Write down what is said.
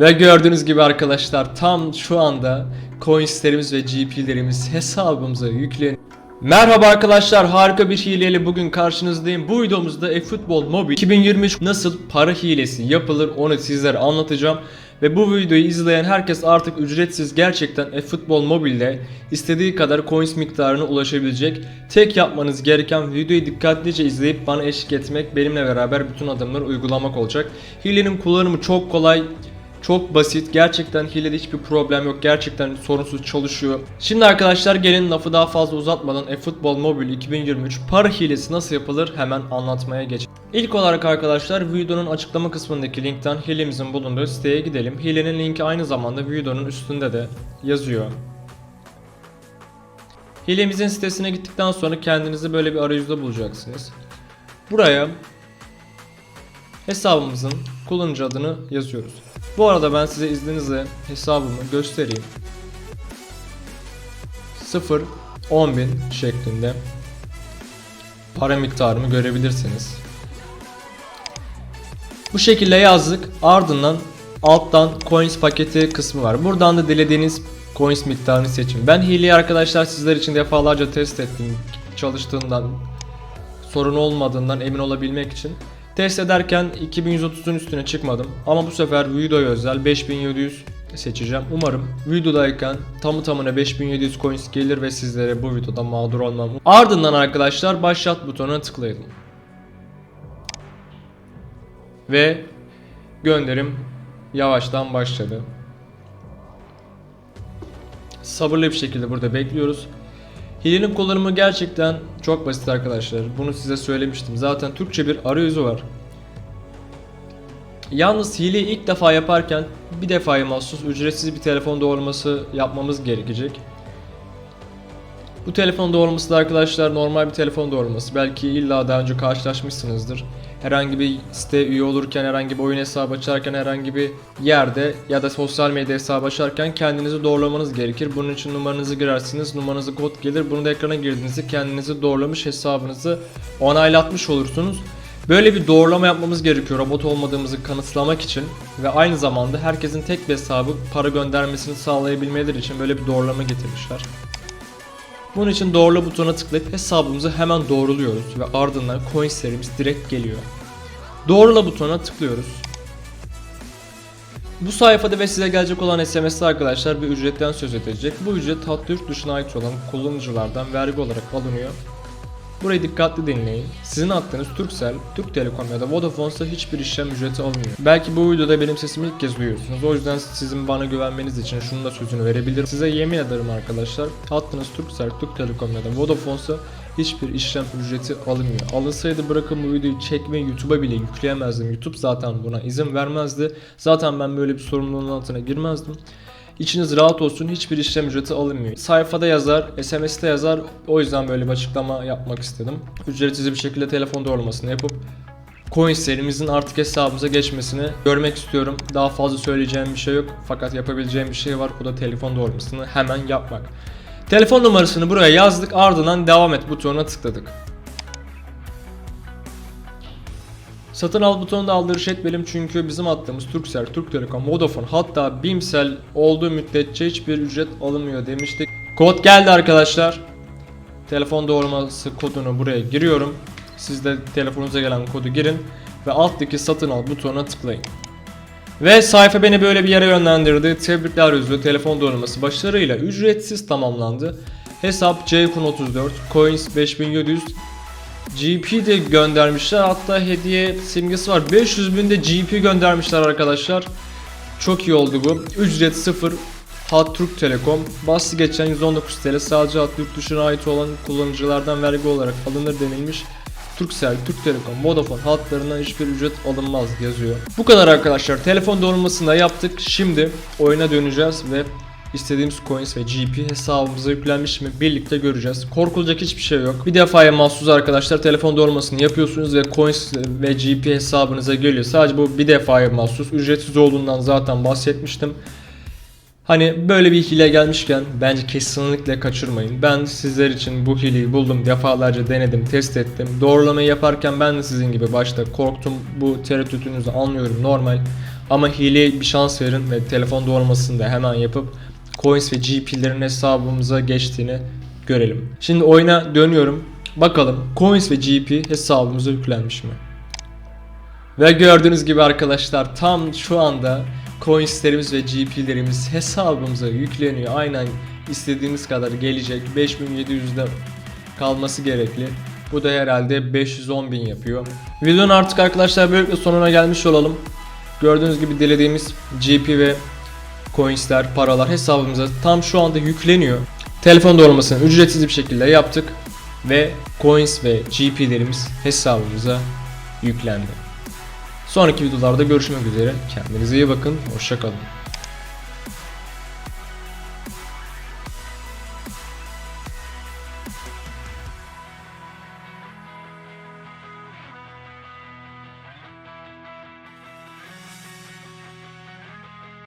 Ve gördüğünüz gibi arkadaşlar tam şu anda coinslerimiz ve GP'lerimiz hesabımıza yükleniyor. Merhaba arkadaşlar harika bir hileyle bugün karşınızdayım. Bu videomuzda eFootball Mobile 2023 nasıl para hilesi yapılır onu sizlere anlatacağım. Ve bu videoyu izleyen herkes artık ücretsiz gerçekten eFootball Mobile'de istediği kadar coins miktarına ulaşabilecek. Tek yapmanız gereken videoyu dikkatlice izleyip bana eşlik etmek, benimle beraber bütün adımları uygulamak olacak. Hilenin kullanımı çok kolay. Çok basit. Gerçekten hilede hiçbir problem yok. Gerçekten sorunsuz çalışıyor. Şimdi arkadaşlar gelin lafı daha fazla uzatmadan eFootball Mobile 2023 para hilesi nasıl yapılır hemen anlatmaya geç. İlk olarak arkadaşlar videonun açıklama kısmındaki linkten hilemizin bulunduğu siteye gidelim. Hilenin linki aynı zamanda videonun üstünde de yazıyor. Hilemizin sitesine gittikten sonra kendinizi böyle bir arayüzde bulacaksınız. Buraya hesabımızın kullanıcı adını yazıyoruz. Bu arada ben size izninizle hesabımı göstereyim. 0 10 bin şeklinde para miktarımı görebilirsiniz. Bu şekilde yazdık. Ardından alttan coins paketi kısmı var. Buradan da dilediğiniz coins miktarını seçin. Ben hileyi arkadaşlar sizler için defalarca test ettim. Çalıştığından, sorun olmadığından emin olabilmek için. Test ederken 2130'un üstüne çıkmadım. Ama bu sefer videoya özel 5700 seçeceğim. Umarım videodayken tamı tamına 5700 coins gelir ve sizlere bu videoda mağdur olmam. Ardından arkadaşlar başlat butonuna tıklayalım. Ve gönderim yavaştan başladı. Sabırlı bir şekilde burada bekliyoruz. Hilenin kullanımı gerçekten çok basit arkadaşlar. Bunu size söylemiştim. Zaten Türkçe bir arayüzü var. Yalnız hileyi ilk defa yaparken bir defaya mahsus ücretsiz bir telefon doğrulması yapmamız gerekecek. Bu telefon doğrulması da arkadaşlar normal bir telefon doğrulması. Belki illa daha önce karşılaşmışsınızdır. Herhangi bir site üye olurken, herhangi bir oyun hesabı açarken, herhangi bir yerde ya da sosyal medya hesabı açarken kendinizi doğrulamanız gerekir. Bunun için numaranızı girersiniz, numaranızı kod gelir. Bunu da ekrana girdiğinizde kendinizi doğrulamış hesabınızı onaylatmış olursunuz. Böyle bir doğrulama yapmamız gerekiyor robot olmadığımızı kanıtlamak için ve aynı zamanda herkesin tek bir hesabı para göndermesini sağlayabilmeleri için böyle bir doğrulama getirmişler. Bunun için doğrula butonuna tıklayıp hesabımızı hemen doğruluyoruz ve ardından coinslerimiz direkt geliyor. Doğrula butonuna tıklıyoruz. Bu sayfada ve size gelecek olan SMS'de arkadaşlar bir ücretten söz edecek. Bu ücret hatta yurt dışına ait olan kullanıcılardan vergi olarak alınıyor. Burayı dikkatli dinleyin. Sizin attığınız Turkcell, Türk Telekom ya da Vodafone'sa hiçbir işlem ücreti alınmıyor. Belki bu videoda benim sesimi ilk kez duyuyorsunuz. O yüzden sizin bana güvenmeniz için şunun da sözünü verebilirim. Size yemin ederim arkadaşlar. Attığınız Turkcell, Türk Telekom ya da Vodafone'sa hiçbir işlem ücreti alınmıyor. Alınsaydı bırakın bu videoyu çekmeyi YouTube'a bile yükleyemezdim. YouTube zaten buna izin vermezdi. Zaten ben böyle bir sorumluluğun altına girmezdim. İçiniz rahat olsun hiçbir işlem ücreti alınmıyor. Sayfada yazar, SMS'te yazar. O yüzden böyle bir açıklama yapmak istedim. Ücretsiz bir şekilde telefon doğrulamasını yapıp coinslerimizin artık hesabımıza geçmesini görmek istiyorum. Daha fazla söyleyeceğim bir şey yok. Fakat yapabileceğim bir şey var. O da telefon doğrulamasını hemen yapmak. Telefon numarasını buraya yazdık ardından devam et butonuna tıkladık. Satın al butonunda aldırış etmeyelim çünkü bizim attığımız Turkcell, Türk Telekom, Vodafone hatta Bimsel olduğu müddetçe hiçbir ücret alınmıyor demiştik. Kod geldi arkadaşlar. Telefon doğrulması kodunu buraya giriyorum. Siz de telefonunuza gelen kodu girin ve alttaki satın al butonuna tıklayın. Ve sayfa beni böyle bir yere yönlendirdi. Tebrikler yüzü telefon doğrulması başarıyla ücretsiz tamamlandı. Hesap Ceykun34, Coins 5700, GP de göndermişler. Hatta hediye simgesi var. 500 bin de GP göndermişler arkadaşlar. Çok iyi oldu bu. Ücret 0. Hat Türk Telekom. Bahsi geçen 119 TL sadece hat yurt dışına ait olan kullanıcılardan vergi olarak alınır denilmiş. Turkcell, Türk Telekom, Vodafone hatlarından hiçbir ücret alınmaz yazıyor. Bu kadar arkadaşlar. Telefon doğrulmasını da yaptık. Şimdi oyuna döneceğiz ve İstediğimiz coins ve GP hesabımıza yüklenmiş mi birlikte göreceğiz. Korkulacak hiçbir şey yok. Bir defaya mahsus arkadaşlar telefon doğrulmasını yapıyorsunuz ve coins ve GP hesabınıza geliyor. Sadece bu bir defaya mahsus. Ücretsiz olduğundan zaten bahsetmiştim. Hani böyle bir hile gelmişken bence kesinlikle kaçırmayın. Ben sizler için bu hileyi buldum. Defalarca denedim, test ettim. Doğrulamayı yaparken ben de sizin gibi başta korktum. Bu tereddütünüzü anlıyorum normal. Ama hileye bir şans verin ve telefon doğrulmasını da hemen yapıp coins ve GP'lerin hesabımıza geçtiğini görelim. Şimdi oyuna dönüyorum. Bakalım coins ve GP hesabımıza yüklenmiş mi? Ve gördüğünüz gibi arkadaşlar tam şu anda coinslerimiz ve GP'lerimiz hesabımıza yükleniyor. Aynen istediğimiz kadar gelecek. 5700'de kalması gerekli. Bu da herhalde 510 bin yapıyor. Videonun artık arkadaşlar böylelikle sonuna gelmiş olalım. Gördüğünüz gibi dilediğimiz GP ve coinsler, paralar hesabımıza tam şu anda yükleniyor. Telefon doğrulmasını ücretsiz bir şekilde yaptık ve coins ve GP'lerimiz hesabımıza yüklendi. Sonraki videolarda görüşmek üzere. Kendinize iyi bakın. Hoşçakalın.